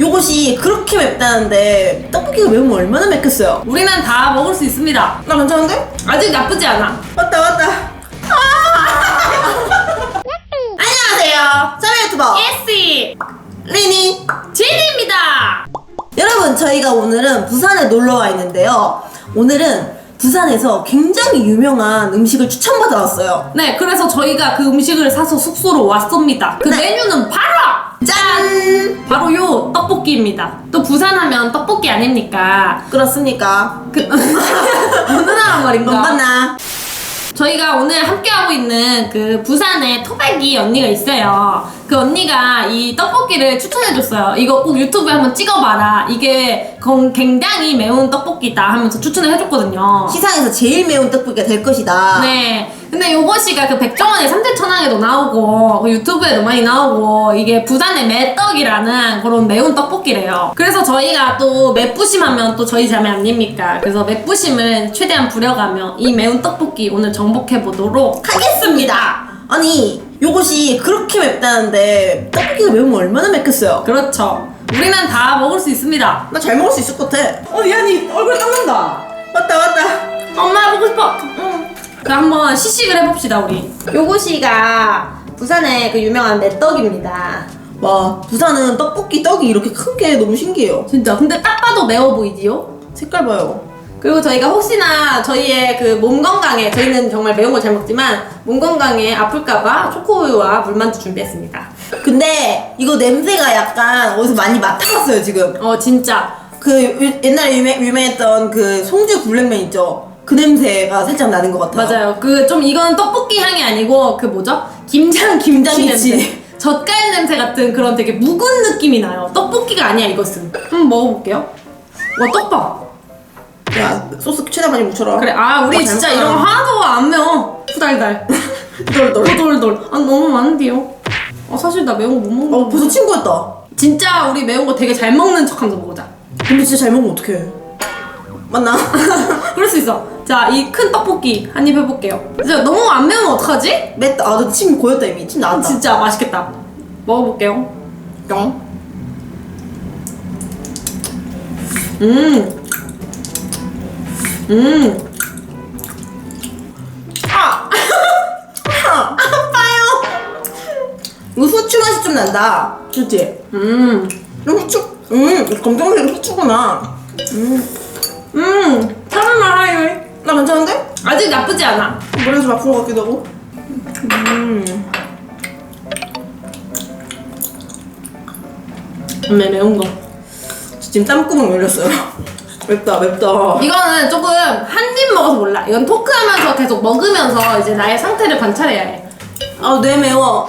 요것이 그렇게 맵다는데 떡볶이가 매우면 얼마나 맵겠어요? 우리는 다 먹을 수 있습니다. 나 괜찮은데? 아직 나쁘지 않아. 왔다 왔다 아! 안녕하세요 짜메 유튜버 예시 리니 제니입니다. 여러분 저희가 오늘은 부산에 놀러 와 있는데요 오늘은 부산에서 굉장히 유명한 음식을 추천받아 왔어요 네, 그래서 저희가 그 음식을 사서 숙소로 왔습니다. 그 네. 메뉴는 바로 짠! 바로 요 떡볶이입니다. 또 부산하면 떡볶이 아닙니까? 그렇습니까? 그 어느 나라 말인가? 뭔 맞나? 저희가 오늘 함께하고 있는 그 부산의 토박이 언니가 있어요. 그 언니가 이 떡볶이를 추천해줬어요. 이거 꼭 유튜브에 한번 찍어봐라. 이게 건- 굉장히 매운 떡볶이다 하면서 추천을 해줬거든요. 시상에서 제일 매운 떡볶이가 될 것이다 네. 근데 요것이가 그 백종원의 삼대천왕에도 나오고 그 유튜브에도 많이 나오고 이게 부산의 매떡이라는 그런 매운 떡볶이래요. 그래서 저희가 또 맵부심하면 또 저희 자매 아닙니까? 그래서 맵부심을 최대한 부려가며 이 매운 떡볶이 오늘 정복해 보도록 하겠습니다. 아니 요것이 그렇게 맵다는데 떡볶이가 매우면 얼마나 맵겠어요? 그렇죠. 우리는 다 먹을 수 있습니다. 나 잘 먹을 수 있을 것 같아. 어, 야니 한번 시식을 해봅시다 우리. 요것이가 부산의 그 유명한 매떡입니다. 와 부산은 떡볶이 떡이 이렇게 큰 게 너무 신기해요. 진짜. 근데 딱 봐도 매워 보이지요? 색깔 봐요. 그리고 저희가 혹시나 저희의 그 몸 건강에 저희는 정말 매운 걸잘 먹지만 몸 건강에 아플까봐 초코우유와 물만두 준비했습니다. 근데 이거 냄새가 약간 어디서 많이 맡아봤어요 지금. 어 진짜 그 유- 옛날에 유명, 유명했던 그 송주 굴냉면 있죠? 그 냄새가 살짝 나는 것 같아요. 맞아요. 그 좀 이건 떡볶이 향이 아니고 그 뭐죠? 김장 김치 김치. 냄새. 젓갈 냄새 같은 그런 되게 묵은 느낌이 나요. 떡볶이가 아니야 이것은. 한번 먹어볼게요. 와 떡밥. 야 소스 최대한 많이 묻혀라. 그래 아 우리 어, 진짜 잘 이런 거. 하나도 안 매워. 후달달. 돌돌. 돌 돌돌. 아 너무 많은데요. 아 사실 나 매운 거 못 먹는 어 거. 벌써 친구였다. 진짜 우리 매운 거 되게 잘 먹는 척 한번 먹어보자. 근데 진짜 잘 먹으면 어떡해. 맞나? 그럴 수 있어. 자, 이 큰 떡볶이 한 입 해볼게요. 진짜 너무 안 매우면 어떡하지? 맵다. 아, 너침 고였다 이미. 침 나왔다. 진짜 맛있겠다. 먹어볼게요. 뿅. 음. 음. 아! 아파요. 이거 후추 맛이 좀 난다. 그치? 음. 좀 후추. 음, 검정색이 후추구나. 음. 참말하요. 나 괜찮은데? 아직 나쁘지 않아. 머리에서 아픈 것 같기도 하고. 음. 매 매운 거. 지금 땀구멍 열렸어요. 맵다, 맵다. 이거는 조금 한 입 먹어서 몰라. 이건 토크하면서 계속 먹으면서 이제 나의 상태를 관찰해야 해. 아, 뇌 매워.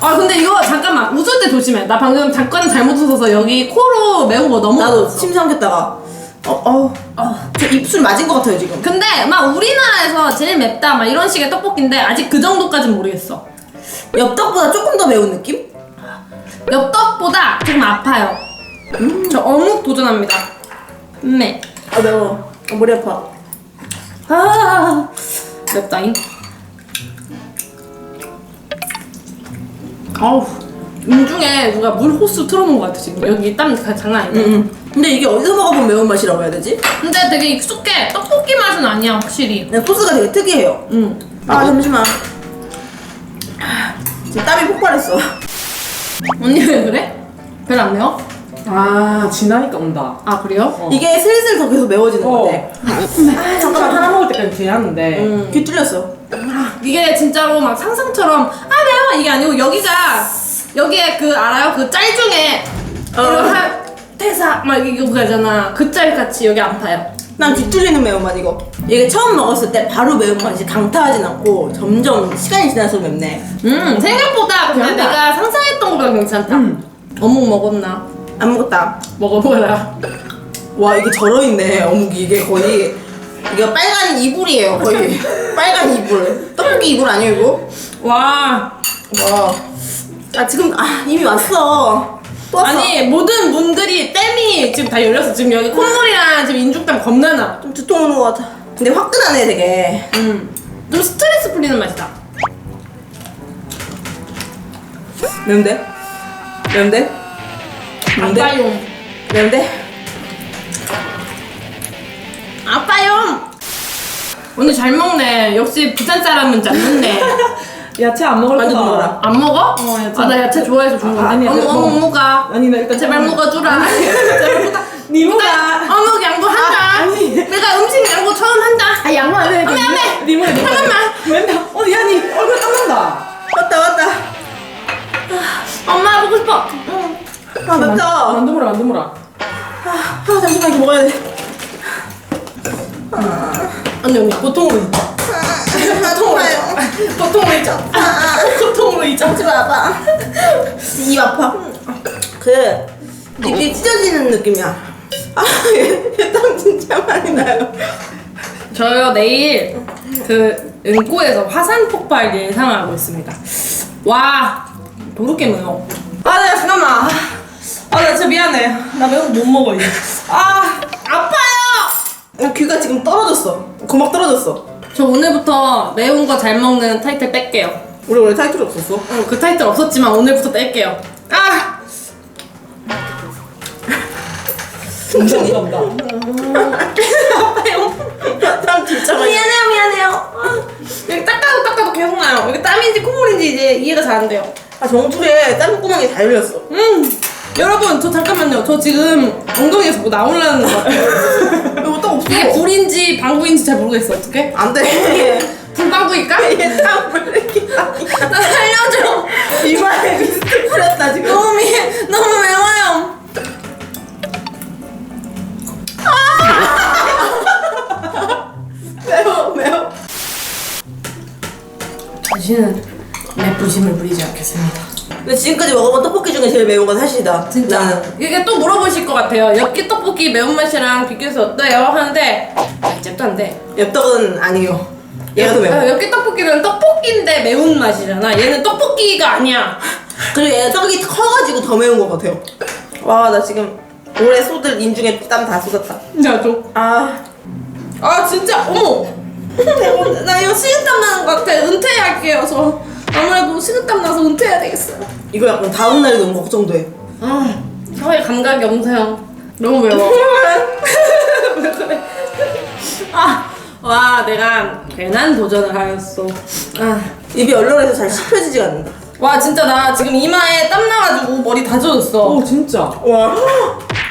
아 근데 이거 잠깐만 웃을 때 조심해. 나 방금 잠깐 잘못 웃어서 여기 코로 매운 거 너무 나도. 침 삼켰다가. 어, 어. 어. 저 입술 맞은 것 같아요, 지금. 근데 막 우리나라에서 제일 맵다 막 이런 식의 떡볶이인데 아직 그 정도까진 모르겠어. 엽떡보다 조금 더 매운 느낌? 엽떡보다 조금 아파요. 저 어묵 도전합니다. 네. 아, 매워. 아, 머리 아파. 아 맵다잉. 아우 인중에 누가 물 호스 틀어놓은 것 같아 지금 여기 땀 가- 장난 아니네. 응, 응. 근데 이게 어디서 먹어본 매운맛이라고 해야 되지? 근데 되게 익숙해. 떡볶이 맛은 아니야 확실히. 그냥 소스가 되게 특이해요. 응. 아, 잠시만. 지금 땀이 폭발했어. 언니 왜 그래? 별로 안 매워? 아, 지나니까 온다. 아 그래요? 어. 이게 슬슬 더 계속 매워지는 어. 것 같아. 아, 잠깐 하나 먹을 때까지 지났는데. 음, 귀 뚫렸어. 이게 진짜로 막 상상처럼 아 매워 이게 아니고 여기가 여기에 그 알아요 그 짤 중에 어. 이런 한 대사 막 이거 그거잖아 그 짤 같이 여기 안 파요. 난귀 뚫리는 매운맛 이거. 이게 처음 먹었을 때 바로 매운맛이 강타하진 않고 점점 시간이 지날수록 맵네. 음 생각보다 근데 괜찮다. 내가 상상했던 것보다 괜찮다. 음. 어묵 먹었나? 안 먹었다. 먹어보라. 와 이게 절어있네 어묵이 이게 거의 이거 빨간 이불이에요 거의 빨간 이불 떡볶이 이불 아니에요 이거? 와 와 아 지금 아 이미 왔어 또 왔어 아니 모든 문들이 댐이 지금 다 열렸어 지금 여기 콧물이랑 지금 인중땀 겁나 나. 좀 두통 오는 것 같아 근데 화끈하네 되게 음좀 스트레스 풀리는 맛이다. 매운데? 매운데? 아빠용. 매운데? 아빠용. 오늘 잘 먹네. 역시 부산 사람은 잡는데. 야채 안 먹을 완전 거다. 먹어라. 안 먹어? 어, 야채. 아, 나 야채 좋아해서 좋은. 아니, 어묵, 뭐- 어묵 먹어. 아니 나 일단 제발 먹어주라. 니모가 어묵 양보 한다. 아 니. 내가 음식 양보 처음 한다. 아 양보 안 해. 안 돼, 안 돼. 니모 니모. 잠깐만. 맨날 어 야니 얼굴 땀난다. 왔다 왔다. 엄마 보고 싶어. 응. 아 맵다. 만두무라 만두무라. 아 잠시만 이거 먹어야 돼. 언니 언니 고통으로 있자. 아 정말요. 고통으로 있자. 고통으로 있자. 하지 마봐. 입 아파. 그 입이 찢어지는 느낌이야. 아 땀 진짜 많이 나요. 저요 내일 그 은고에서 화산 폭발 예상하고 있습니다. 와 도둑게 매워. 아, 네, 잠깐만. 아, 나 진짜 미안해. 나 매운 거 못 먹어, 이제. 아, 아파요. 야, 귀가 지금 떨어졌어. 고막 떨어졌어. 저 오늘부터 매운 거 잘 먹는 타이틀 뺄게요. 우리 원래 타이틀 없었어? 응, 그 타이틀 없었지만 오늘부터 뺄게요. 아! 온다 온다 온다. 땀 진짜 많이 미안해요, 미안해요. 여기 닦아도 닦아도 계속 나요. 이게 땀인지 콧물인지 이제 이해가 잘 안 돼요. 아, 정수리에 땀 구멍이 다 열렸어. 음! 여러분, 저 잠깐만요. 저 지금 엉덩이에서 뭐 나오려는 거 같아요. 이게 불인지 방구인지 잘 모르겠어. 어떡해? 안 돼. 불방구일까? 흘리기가. 나 살려줘. 이마에 미스트 뿌렸다, 지금. 너무 미, 너무 매워요. 매워, 매워. 다시는 맵부심을 부리지 않겠습니다. 근데 지금까지 먹어본 떡볶이 중에 제일 매운 건 사실이다. 진짜. 나는. 이게 또 물어보실 것 같아요. 엽기 떡볶이 매운맛이랑 비교해서 어때요? 하는데 잽도 안 돼. 엽떡은 아니에요. 얘가 더 매워. 아, 엽기 떡볶이는 떡볶이인데 매운맛이잖아. 얘는 떡볶이가 아니야. 그리고 얘 떡이 커가지고 더 매운 것 같아요. 와, 나 지금 올해 쏟을 인중에 땀 다 쏟았다. 나도. 아, 아 진짜 어머. 나 이거 식은땀 나는 것 같아. 은퇴할게요. 저 아무래도 식은땀 나서 은퇴해야 되겠어요. 이거 약간 다음 날이 너무 걱정돼. 아, 혀에 감각이 없어요. 너무 매워. 왜 그래? 아, 와, 내가 괜한 도전을 하였어. 아, 입이 얼얼해서 잘 씹혀지지가 않는다. 와, 진짜 나 지금 이마에 땀 나가지고 머리 다 젖었어. 오 진짜. 와,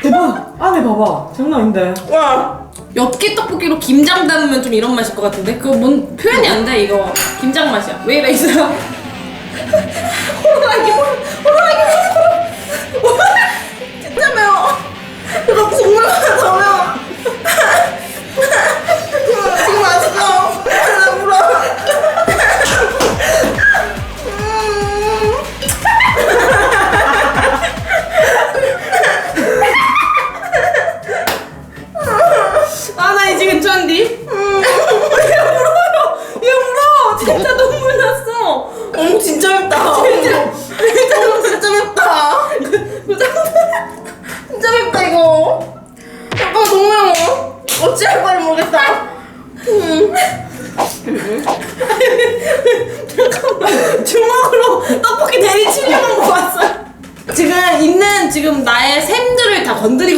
대박. 안에 봐봐. 장난 아닌데. 와. 엽기 떡볶이로 김장 담으면 좀 이런 맛일 것 같은데? 그거 뭔 표현이 안 돼, 이거. 김장 맛이야. 왜 이래, 이 사람? 호루라기, 호루라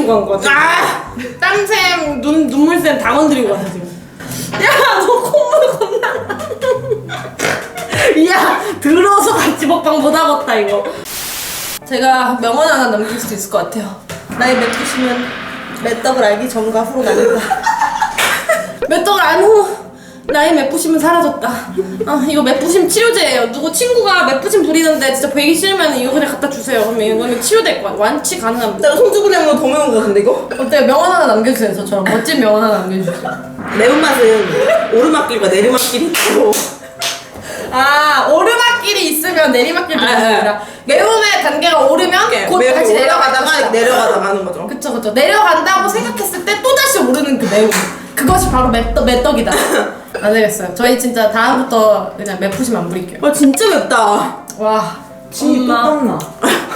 건드리고 간 거지. 아! 땀샘, 눈, 눈물샘 다 건드리고 갔어, 지금. 야, 너 콧물 겁나. 야, 들어서 같이 먹방 못 하겠다, 이거. 제가 명언 하나 남길 수 있을 것 같아요. 나의 맵부심은 맵떡을 알기 전과 후로 나뉜다. 맷떡을 안 후. 나의 맵부심은 사라졌다. 아, 이거 맵부심 치료제예요. 누구 친구가 맵부심 부리는데 진짜 배기 싫으면 이거 그냥 갖다 주세요. 그러면 이거는 치료될 거야. 완치 가능합니다. 내가 손주부리한 더 매운 거 같은데, 이거? 어때요? 명언 하나 남겨주세요. 저처럼 멋진 명언 하나 남겨주세요. 매운맛은 오르막길과 내리막길이 있고 아, 오르막길이 있으면 내리막길이 아, 아니라 매움의 단계가 오르면 곧 매운 다시 내려가다가 내려가다가 하는 거죠. 그쵸 그쵸 내려간다고 생각했을 때 또 다시 오르는 그 매움 그것이 바로 맵떡, 맵떡이다 안 되겠어요 저희 진짜 다음부터 그냥 맵푸시면 안 부릴게요 와 진짜 맵다. 와또 엄마 땀나.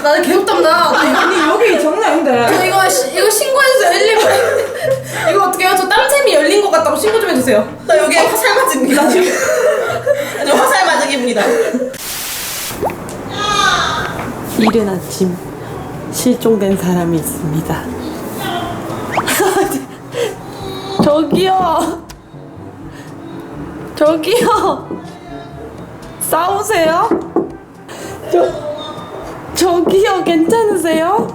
나는 계속 땀나 아니 여기 장난 아닌데. 저 이거 시, 이거 신고해주세요 119 이거 어떻게 해요? 저 땀샘이 열린 것 같다고 신고 좀 해주세요 나 여기 화살 맞은 기분이다 지금. 아주 화살 맞은 기분이다. 이른 아침 실종된 사람이 있습니다. 저기요. 저기요. 싸우세요? 저, 저기요. 괜찮으세요?